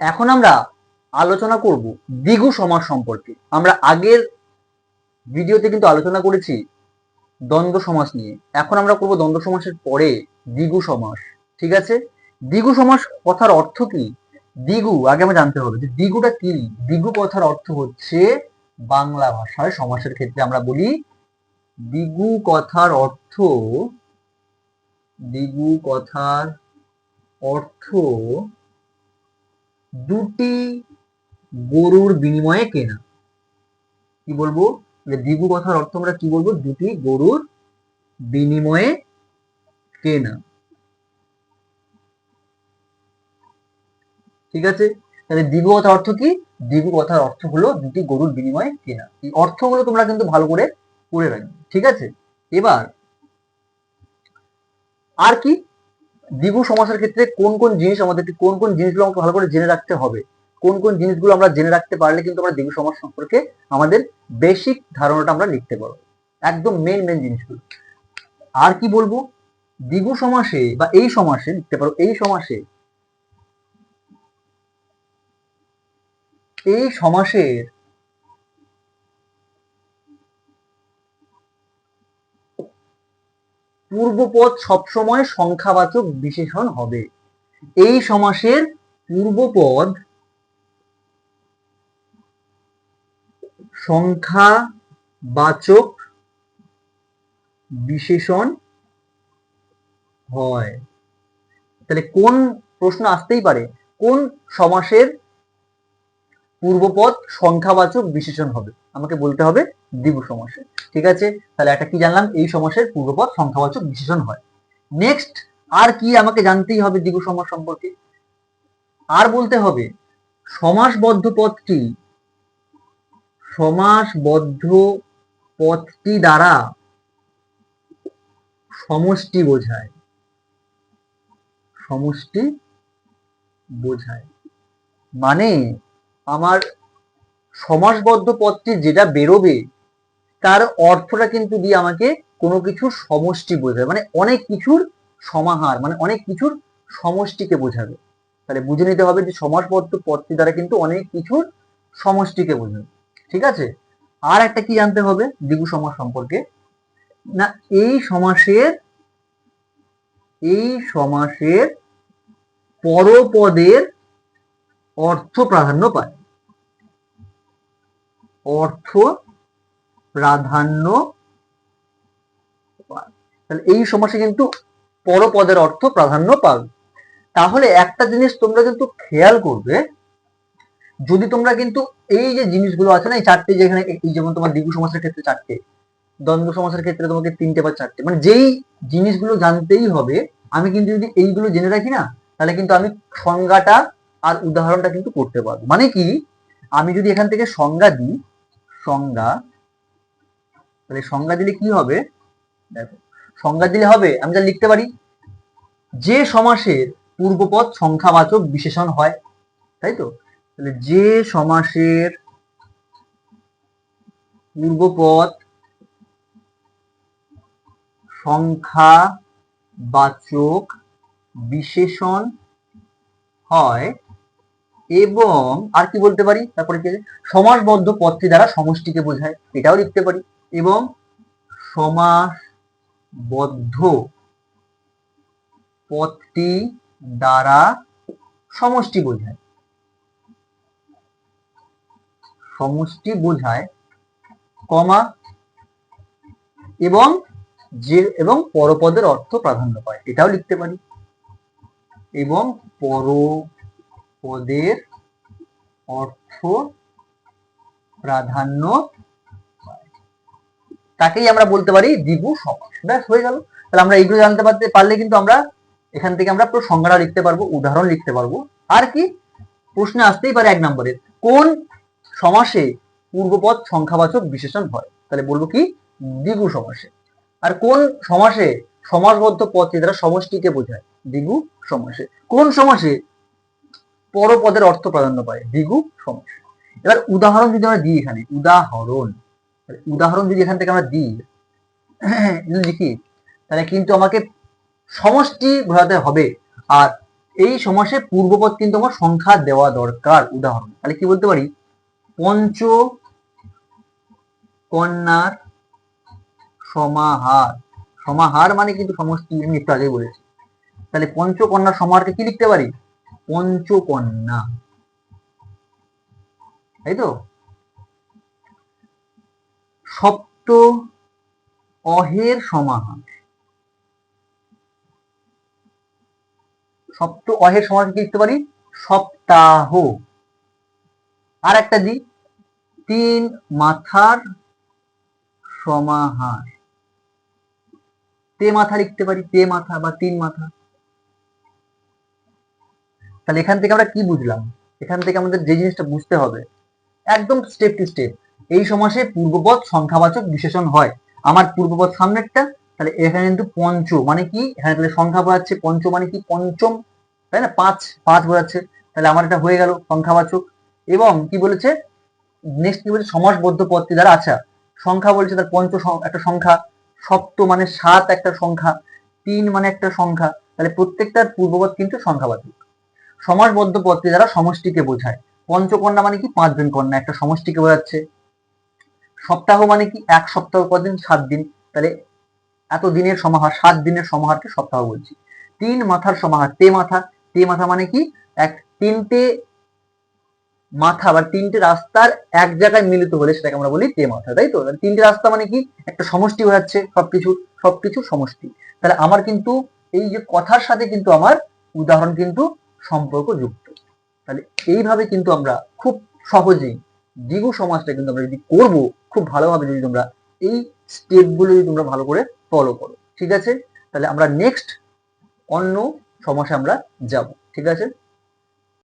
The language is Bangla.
এখন আমরা আলোচনা করব দ্বিগু সমাস সম্পর্কে। আমরা আগের ভিডিওতে কিন্তু আলোচনা করেছি দ্বন্দ্ব সমাস নিয়ে। এখন আমরা করব দ্বন্দ্ব সমাসের পরে দ্বিগু সমাস, ঠিক আছে? দ্বিগু সমাস কথার অর্থ কি? দ্বিগু আগে আমরা জানতে হবে যে দ্বিগুটা কি? দ্বিগু কথার অর্থ হচ্ছে বাংলা ভাষায় সমাসের ক্ষেত্রে আমরা বলি দ্বিগু কথার অর্থ দ্বিগু কথার অর্থ দুটি গরুর বিনিময়ে কেনা। কি বলব? যে দ্বিগু কথার অর্থ আমরা কি বলব? দুটি গরুর বিনিময়ে কেনা। ঠিক আছে? তাহলে দ্বিগু কথার অর্থ কি? দ্বিগু কথার অর্থ হলো দুটি গরুর বিনিময়ে কেনা। এই অর্থগুলো তোমরা কিন্তু ভালো করে পড়ে রাখবে। ঠিক আছে? এবার আর কি দ্বিগু সমাসের ক্ষেত্রে কোন কোন জিনিস আমাদেরকে, কোন কোন জিনিসগুলো আমাকে ভালো করে জেনে রাখতে হবে? কোন কোন জিনিসগুলো আমরা জেনে রাখতে পারলে কিন্তু আমরা দ্বিগু সমাস সম্পর্কে আমাদের বেসিক ধারণাটা আমরা লিখতে পারব। একদম মেন মেন জিনিসগুলো। আর কি বলব? দ্বিগু সমাসে বা এই সমাসে লিখতে পারো, এই সমাসে এই সমাসের পূর্বপদ সবসময় সংখ্যাবাচক বিশেষণ হবে। এই সমাসের পূর্বপদ সংখ্যাবাচক বিশেষণ হয়। তাহলে কোন প্রশ্ন আসতেই পারে? কোন সমাসের পূর্বপদ সংখ্যাবাচক বিশেষণ হবে? আমাকে বলতে হবে দ্বিগু সমাসে ঠিক আছে? তাহলে একটা কি জানলাম? এই সমাসের পূর্বপদ সংখ্যাবাচক বিশেষণ হয়। নেক্সট আর কি আমাকে জানতেই হবে দ্বিগু সমাস সম্পর্কে? আর বলতে হবে, সমাসবদ্ধ পদটি সমাসবদ্ধ পদটি দ্বারা সমষ্টি বোঝায়। সমষ্টি বোঝায়। মানে আমার সমাসবদ্ধ পদটি যেটা বেরোবে তার অর্থটা কিন্তু দিয়ে আমাকে কোনো কিছুর সমষ্টি বোঝাবে মানে অনেক কিছুর সমাহার মানে অনেক কিছুর সমষ্টিকে বোঝাবে। তাহলে বুঝে নিতে হবে যে সমাসবদ্ধ পদটি দ্বারা কিন্তু অনেক কিছুর সমষ্টিকে বোঝাবে, ঠিক আছে? আর একটা কি জানতে হবে দ্বিগু সমাস সম্পর্কে? না, এই সমাসের এই সমাসের পরপদের অর্থ প্রাধান্য পায়। অর্থ প্রাধান্য তাহলে এই সমাসে কিন্তু পরপদের অর্থ প্রাধান্য পাবে। তাহলে একটা জিনিস তোমরা কিন্তু খেয়াল করবে, যদি তোমরা কিন্তু এই যে জিনিসগুলো আছে না, এই চারটে যেখানে যেমন তোমার দ্বিগু সমাসের ক্ষেত্রে চারটে, দ্বন্দ্ব সমাসের ক্ষেত্রে তোমাকে তিনটে বা চারটে মানে যেই জিনিসগুলো জানতেই হবে, আমি কিন্তু যদি এইগুলো জেনে রাখি না, তাহলে কিন্তু আমি সংজ্ঞাটা আর উদাহরণটা কিন্তু করতে পারব। মানে কি? আমি যদি এখান থেকে সংজ্ঞা দিই, সংজ্ঞা তাহলে সংজ্ঞা দিলে কি হবে? দেখো, সংজ্ঞা দিলে হবে, আমি যা লিখতে পারি, যে সমাসের পূর্বপদ সংখ্যাবাচক বিশেষণ হয়, তাই তো? তাহলে যে সমাসের পূর্বপদ সংখ্যাবাচক বিশেষণ হয় এবং আর কি বলতে পারি? তারপরে কি? সমাসবদ্ধ পদটি দ্বারা সমষ্টিকে বোঝায়, এটাও লিখতে পারি। এবং সমাসবদ্ধ পদটি দ্বারা সমষ্টি বোঝায় সমষ্টি বোঝায় কমা এবং যে এবং পরপদের অর্থ প্রাধান্য পায় এটাও লিখতে পারি এবং পরপদের অর্থ প্রাধান্য। তাকেই আমরা বলতে পারি দ্বিগু সমাস ব্যাস, হয়ে গেল। তাহলে আমরা এইগুলো জানতে পারতে পারলে কিন্তু আমরা এখান থেকে আমরা পুরো সংজ্ঞাটা লিখতে পারব, উদাহরণ লিখতে পারব। আর কি? প্রশ্নে আসতেই পারে এক নম্বরে কোন সমাসে পূর্বপদ সংখ্যাবাচক বিশেষণ হয়? তাহলে বলব কি? দ্বিগু সমাসে। আর কোন সমাসে সমাসবদ্ধ পদটি দ্বারা সমষ্টিকে বোঝায়? দ্বিগু সমাসে। কোন সমাসে পরপদের অর্থ প্রাধান্য পায়? দ্বিগু সমাসে। এবার উদাহরণ যদি আমরা দিই এখানে, উদাহরণ। উদাহরণ যদি এখান থেকে আমরা দিই লিখি, তাহলে কিন্তু আমাকে সমষ্টি বোঝাতে হবে। আর এই সমাসে পূর্বপদ কিন্তু আমার সংখ্যা দেওয়া দরকার, উদাহরণ। তাহলে কি বলতে পারি? পঞ্চ কন্যার সমাহার। সমাহার মানে কিন্তু সমষ্টি, আমি একটু আগেই বলেছি। তাহলে পঞ্চকন্যার সমাহারকে কি লিখতে পারি? পঞ্চকন্যা। তাই তো? সপ্ত অহের সমাহার। সপ্ত অহের সমাহার কি লিখতে পারি? সপ্তাহ। আর একটা দি, তিন মাথার সমাহার। তে মাথা লিখতে পারি, তে মাথা বা তিন মাথা। তাহলে এখান থেকে আমরা কি বুঝলাম? এখান থেকে আমাদের যে জিনিসটা বুঝতে হবে, একদম স্টেপ টু স্টেপ এই সমাসে পূর্বপদ সংখ্যাবাচক বিশেষণ হয়। আমার পূর্বপদ সামনেরটা, তাহলে এখানে কিন্তু পঞ্চ মানে কি? এখানে তাহলে সংখ্যা বোঝাচ্ছে পঞ্চ মানে কি? পঞ্চম, তাই না? পাঁচ পাঁচ বোঝাচ্ছে। তাহলে আমার এটা হয়ে গেল সংখ্যাবাচক। এবং কি বলেছে? নেক্সট কি বলেছে? সমাসবদ্ধ পদটি দ্বারা আচ্ছা সংখ্যা বলছে তার পঞ্চ একটা সংখ্যা, সপ্ত মানে সাত একটা সংখ্যা, তিন মানে একটা সংখ্যা, তাহলে প্রত্যেকটার পূর্বপদ কিন্তু সংখ্যাবাচক। সমাসবদ্ধ পদটি দ্বারা সমষ্টিকে বোঝায়। পঞ্চকন্যা মানে কি? পাঁচজন কন্যা, একটা সমষ্টিকে বোঝাচ্ছে। সপ্তাহ মানে কি? এক সপ্তাহ কদিন সাত দিন। তাহলে এত দিনের সমাহার, সাত দিনের সমাহারকে সপ্তাহ বলছি। তিন মাথার সমাহার, তে মাথা। তে মাথা মানে কি? এক তিনটে মাথা বা তিনটে রাস্তার এক জায়গায় মিলিত হলে সেটাকে আমরা বলি তে মাথা, তাই তো? তিনটে রাস্তা মানে কি? একটা সমষ্টি হয়ে যাচ্ছে, সবকিছু সবকিছু সমষ্টি। তাহলে আমার কিন্তু এই যে কথার সাথে কিন্তু আমার উদাহরণ কিন্তু সম্পর্ক যুক্ত তাহলে এইভাবে কিন্তু আমরা খুব সহজেই দ্বিগু সমাজটা কিন্তু আমরা যদি করব, খুব ভালোভাবে যদি তোমরা এই স্টেপগুলো যদি তোমরা ভালো করে ফলো করো, ঠিক আছে? তাহলে আমরা নেক্সট অন্য সমাসে আমরা যাব, ঠিক আছে?